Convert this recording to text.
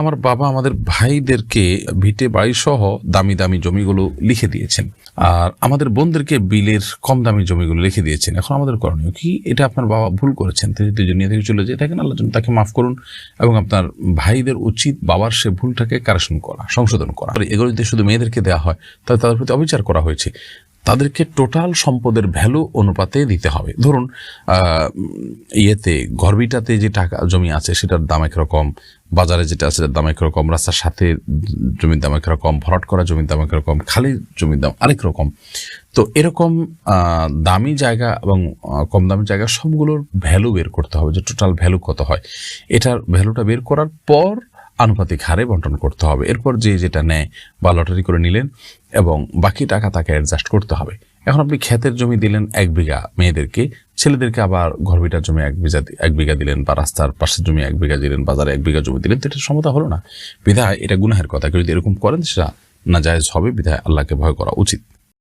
আমার বাবা আমাদের ভাইদেরকে ভিটে বাড়ি সহ দামি দামি জমিগুলো লিখে দিয়েছেন। আর আমাদের বোনদেরকে বিলের কম দামি জমিগুলো লিখে দিয়েছেন। এখন আমাদের করণীয় কি? এটা আপনার বাবা ভুল করেছেন। তিনি যদি দুজনিয়া থেকে চলে যেয়ে থাকেন। আল্লাহ তাকে মাফ করুন এবং আপনার ভাইদের উচিত বাবার সে ভুলটাকে কারেকশন করা, সংশোধন করা। এগুলো যদি শুধু মেয়েদেরকে দেওয়া হয়, তাহলে তাদের প্রতি অবিচার করা হয়েছে। তাদেরকে টোটাল সম্পদের ভ্যালু অনুপাতে দিতে হবে। ধরুন ইয়েতে, ঘরবিটাতে যে টাকা জমি আছে, সেটার দাম একরকম, বাজারে যেটা আছে, সেটার দাম একরকম, রাস্তার সাথে জমির দাম একরকম, ভরাট করা জমির দাম একরকম, খালি জমির দাম আরেক রকম। তো এরকম দামি জায়গা এবং কম দামি জায়গা সবগুলোর ভ্যালু বের করতে হবে যে টোটাল ভ্যালু কত হয়। এটার ভ্যালুটা বের করার পর আনুপাতিক হারে বন্টন করতে হবে। এরপর যে যেটা নেয় বা লটারি করে নিলেন এবং বাকি টাকা তাকে অ্যাডজাস্ট করতে হবে। এখন আপনি ক্ষেতের জমি দিলেন এক বিঘা মেয়েদেরকে, ছেলেদেরকে আবার ঘরবিটার জমি এক বিঘা এক বিঘা দিলেন বা রাস্তার পাশের জমি এক বিঘা দিলেন, বাজারে এক বিঘা জমি দিলেন, তো এটা সমতা হলো না। বিধায় এটা গুনাহের কথা। কেউ যদি এরকম করেন সেটা না হবে। বিধায় আল্লাহকে ভয় করা উচিত।